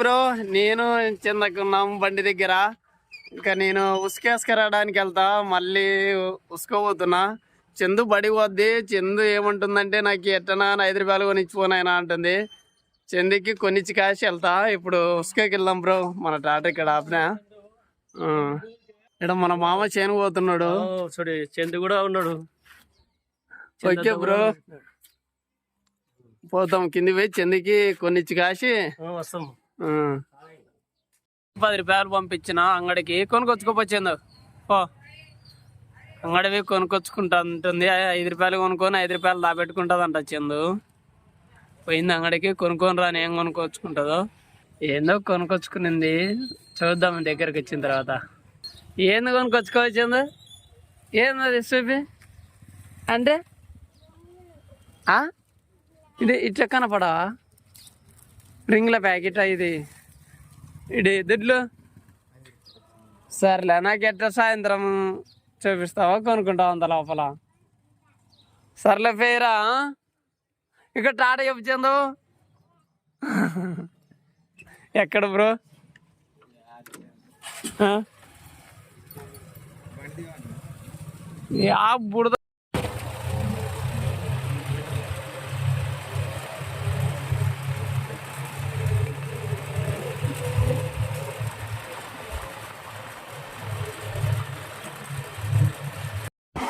Bro నేను చెందకున్నాం బండి దగ్గర. ఇంకా నేను ఉసుకేసుకరావడానికి వెళ్తా మళ్ళీ ఉసుకోబోతున్నా చందు బడి పోద్ది చందు ఏమంటుందంటే నాకు ఎట్టనా ఐదు రూపాయలు కొనిచ్చిపోనాయన అంటుంది. చందుకి కొనిచ్చి కాసి వెళ్తా ఇప్పుడు ఉసుకేకి వెళ్దాం బ్రో మన టాటా ఇక్కడ ఆపినా. ఇక్కడ మన మామ చేను పోతున్నాడు. చూడు చందు కూడా ఉన్నాడు. Okay bro. పోతాం కింది పోయి చందుకి కొనిచ్చి కాసి వస్తాం. పది రూపాయలు పంపించిన అంగడికి కొనుకొచ్చుకోపోయింది ఓ అంగడివి కొనుక్కొచ్చుకుంటా ఉంటుంది ఐదు రూపాయలు కొనుక్కొని ఐదు రూపాయలు దాపెట్టుకుంటుంది అంట చందు. పోయింది అంగడికి కొనుక్కొని రాని ఏం కొనుక్కొచ్చుకుంటుందో. ఏందో కొనుక్కొచ్చుకునింది. చూద్దాం దగ్గరికి వచ్చిన తర్వాత. ఏంది కొనుక్కొచ్చుకోవచ్చింది ఏంది చూపి? అంటే? ఆ? ఇది ఇట్లా కనపడా రింగ్ల ప్యాకెట్ ఇది. ఇది దుడ్లు. సర్లే నాకు ఎట్లా సాయంత్రం చూపిస్తావా? కొనుక్కుంటావు అంత లోపల? సర్లే పేరా ఇక్కడ టాటా చెప్పిందు. ఎక్కడ బ్రో? ఆ? బుడద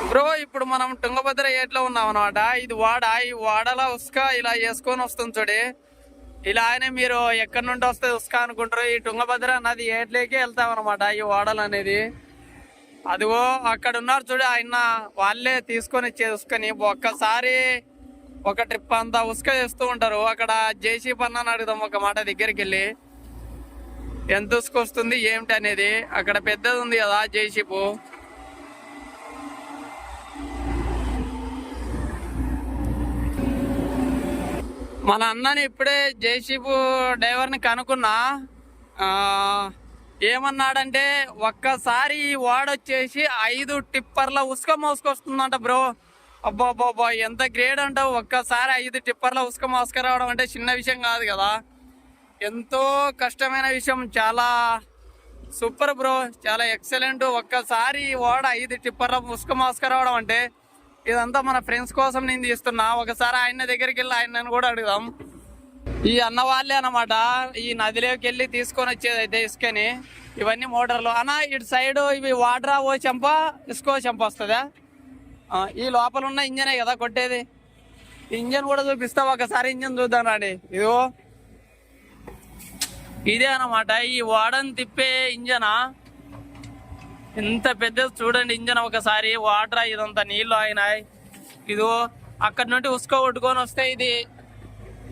బ్రో ఇప్పుడు మనం తుంగభద్ర ఏట్లో ఉన్నాం అనమాట ఇది వాడ ఈ వాడలో ఉస్క ఇలా వేసుకొని వస్తుంది చూడి. ఇలా అని మీరు ఎక్కడి నుండి వస్తే ఉస్క అనుకుంటారు ఈ తుంగభద్ర నది ఏట్లోకి వెళ్తాం అనమాట ఈ వాడలు అనేది. అదిగో అక్కడ ఉన్నారు చూడు ఆయన వాళ్ళే తీసుకొని ఇచ్చేది ఉస్కని. ఒక్కసారి ఒక ట్రిప్ అంతా ఉస్క చేస్తూ ఉంటారు. అక్కడ జేసీ పన్నాను అడుగుదాం ఒక మాట దగ్గరికి వెళ్ళి. ఎంత ఉసుక వస్తుంది ఏమిటి అనేది. అక్కడ పెద్దది ఉంది కదా జేసీపు. మన అన్నని ఇప్పుడే జేసీబు డ్రైవర్ని కనుక్కున్నా ఏమన్నాడంటే ఒక్కసారి ఈ వాడొచ్చేసి ఐదు టిప్పర్ల ఉసుక మోసుకొస్తుందంట బ్రో. అబ్బా ఎంత గ్రేడ్ అంటావు ఒక్కసారి ఐదు టిప్పర్ల ఉసుక మోసుకురావడం అంటే చిన్న విషయం కాదు కదా. ఎంతో కష్టమైన విషయం. చాలా సూపర్ బ్రో. చాలా ఎక్సలెంట్. ఒక్కసారి ఈ ఐదు టిప్పర్ల ఉసుక మోసుకురావడం అంటే ఇదంతా మన ఫ్రెండ్స్ కోసం నేను తీస్తున్నా. ఒకసారి ఆయన దగ్గరికి వెళ్ళి ఆయనను కూడా అడుగుదాం. ఈ అన్న వాళ్ళే అనమాట ఈ నదిలోకి వెళ్ళి తీసుకొని వచ్చేది అయితే ఇసుకని. ఇవన్నీ మోటార్లు. అన్న ఇటు సైడ్ ఇవి వాటర్ ఓ చెంప ఇసుకో చెంప వస్తుందా? ఈ లోపల ఉన్న ఇంజనే కదా కొట్టేది. ఇంజన్ కూడా చూపిస్తావు ఒకసారి ఇంజన్ చూద్దాం రాండి. ఇదిగో. ఇదే అనమాట ఈ వాడని తిప్పే ఇంజనా? ఎంత పెద్దది చూడండి ఇంజన్ ఒకసారి వాటర్ ఇదంతా నీళ్ళు అయినాయి ఇదిగో అక్కడ నుండి ఉసుక కొట్టుకొని వస్తే ఇది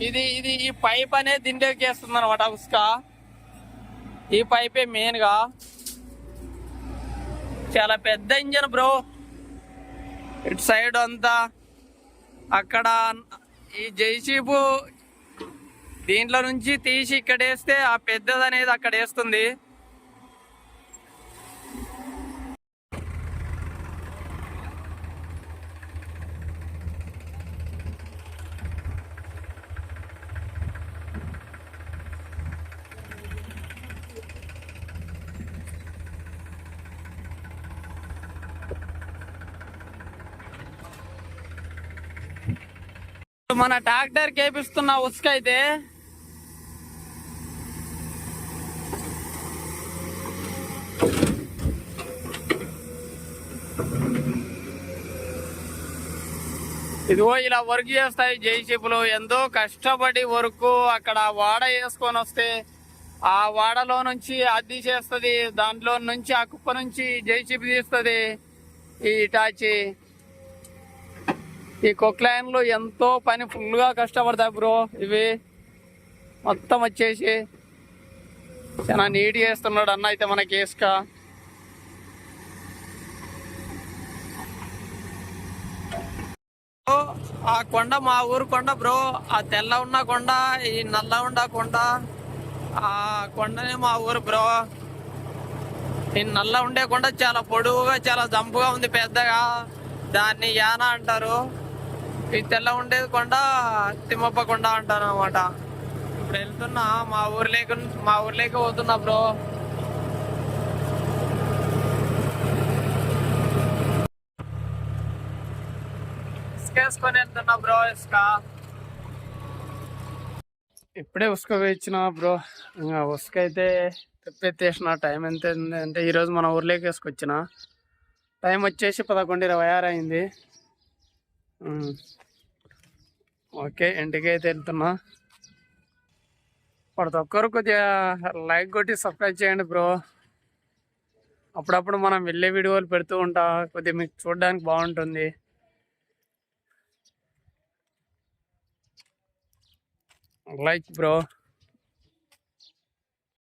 ఇది ఇది ఈ పైప్ అనేది దిండేకి వేస్తుంది అనమాట ఉసుక. ఈ పైపే మెయిన్గా చాలా పెద్ద ఇంజన్ బ్రో. ఇటు సైడ్ అంతా అక్కడ ఈ జైసీపు దీంట్లో నుంచి తీసి ఇక్కడ వేస్తే ఆ పెద్దది అనేది అక్కడ వేస్తుంది. మన ట్రాక్టర్ కేపిస్తున్న ఉసుక అయితే ఇదిగో ఇలా వర్క్ చేస్తాయి జైషిపులు ఎంతో కష్టపడి వర్క్ అక్కడ వాడ వేసుకొని వస్తే ఆ వాడలో నుంచి అద్ది చేస్తుంది దాంట్లో నుంచి ఆ కుప్ప నుంచి జైషిప్ తీస్తుంది ఈ ఇటాచీ ఈ కొక్లైన్లు ఎంతో పని ఫుల్గా కష్టపడతాయి బ్రో ఇవి మొత్తం వచ్చేసి చాలా నీట్ చేస్తున్నాడు అన్న అయితే మన కేసుక ఆ కొండ మా ఊరు కొండ బ్రో. ఆ తెల్ల ఉన్న కొండ ఈ నల్ల ఉన్న కొండ. ఆ కొండనే మా ఊరు బ్రో. ఈ నల్ల ఉండే కొండ చాలా పొడవుగా చాలా జంపుగా ఉంది పెద్దగా. దాన్ని యానా అంటారు. ఈ తెల్ల ఉండేది కొండ తిమ్మప్ప కొండ అంటారు అనమాట ఇప్పుడు వెళ్తున్నా మా ఊర్లోకి మా ఊర్లోకి పోతున్నా బ్రో. ఇసుక వేసుకొని వెళ్తున్నా బ్రో ఇసుక. ఇప్పుడే ఉసుక వేయించిన బ్రో. ఇంకా ఉసుక అయితే తెప్పెత్తేసిన టైం ఎంత అంటే ఈరోజు మన ఊర్లోకి వేసుకొచ్చిన. టైం వచ్చేసి పదకొండు ఇరవై ఆరు అయింది. ఓకే ఇంటికి అయితే వెళ్తున్నా. ప్రతి ఒక్కరు కొద్దిగా లైక్ కొట్టి సబ్స్క్రైబ్ చేయండి బ్రో. అప్పుడప్పుడు మనం వెళ్ళే వీడియోలు పెడుతూ ఉంటా. కొద్దిగా మీకు చూడడానికి బాగుంటుంది. Like bro.